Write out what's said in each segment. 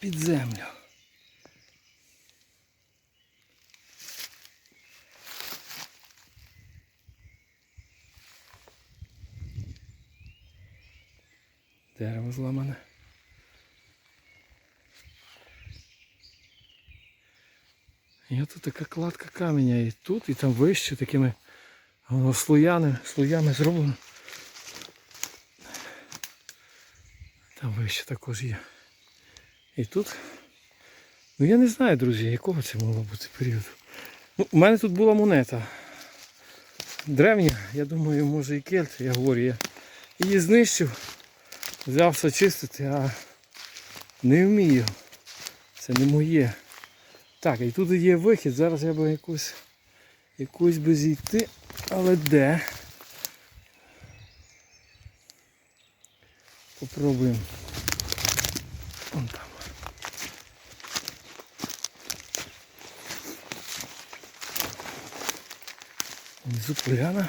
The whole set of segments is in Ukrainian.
під землю. Дерево зламане. І тут така кладка каменя і тут, і там вище такими слоями, слоями зроблено. Там вище також є. І тут. Ну я не знаю, друзі, якого це могло бути періоду. Ну, у мене тут була монета. Древня, я думаю, може і кельт, я говорю, я її знищив, взявся чистити, а не вмію. Це не моє. Так, і тут є вихід, зараз я би якусь якусь би зійти, але де? Попробуємо. Вон там. Внизу поляна.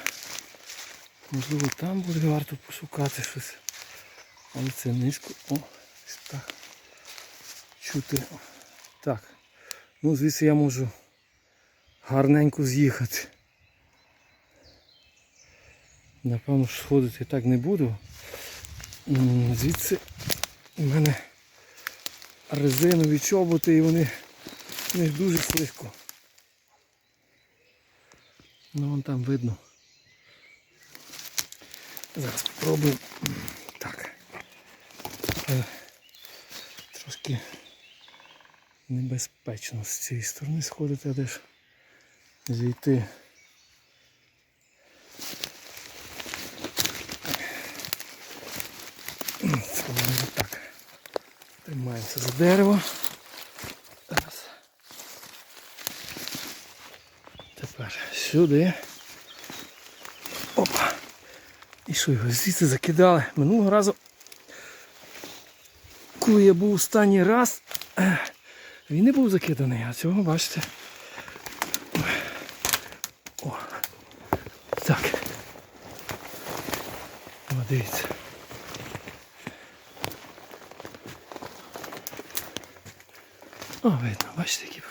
Можливо там буде варто пошукати щось. Але це низько. О, так. Чути. Так. Ну, звідси я можу гарненько з'їхати. Напевно, сходити так не буду. Звідси у мене резинові чоботи і вони них дуже слизько. Ну вон там видно. Зараз спробуємо. Так. Е, Трошки небезпечно з цієї сторони сходити, а де ж зійти. Так. Тримаємося за дерево. Раз. Тепер сюди. Опа. І що його звідси закидали. Минулого разу, коли я був останній раз, він не був закиданий, а цього бачите. О. Так. О, дивіться. О, видно, бачите, який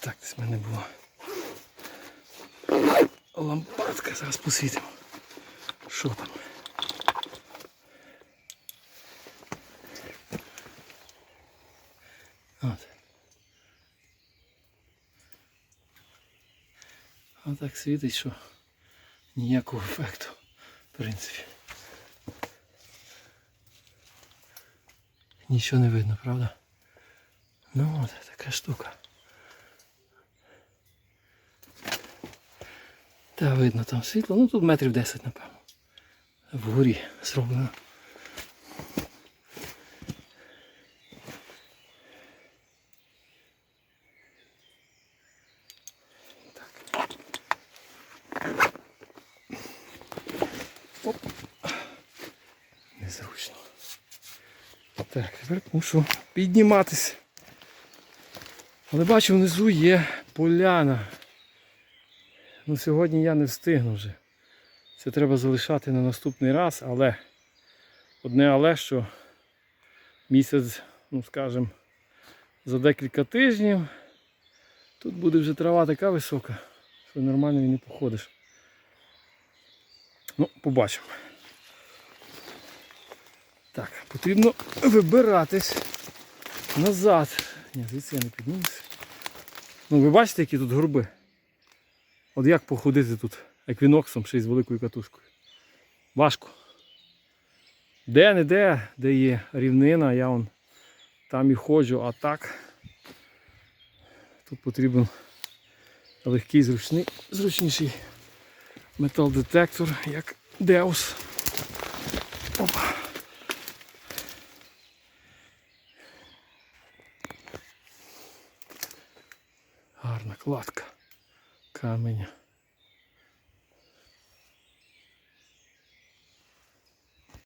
Так, десь в мене була лампадка, зараз посвітимо. Що там? От. А так світить, що ніякого ефекту, в принципі. Нічого не видно, правда? Ну от така штука. Та видно там світло, ну тут метрів 10, напевно. Вгорі зроблено. Так. Оп. Незручно. Так, тепер мушу підніматися. Але бачу, внизу є поляна. Ну сьогодні я не встигну вже. Це треба залишати на наступний раз, але одне але, що місяць, ну скажімо, за декілька тижнів тут буде вже трава така висока, що нормально і не походиш. Ну, побачимо. Так, потрібно вибиратись назад. Ні, звідси я не піднімуся. Ну ви бачите, які тут горби? От як походити тут еквіноксом ще й з великою катушкою? Важко. Де не де, де є рівнина, я вон там і ходжу, а так тут потрібен легкий зручний, зручніший метал-детектор, як Деус. Опа. Гарна кладка каменя.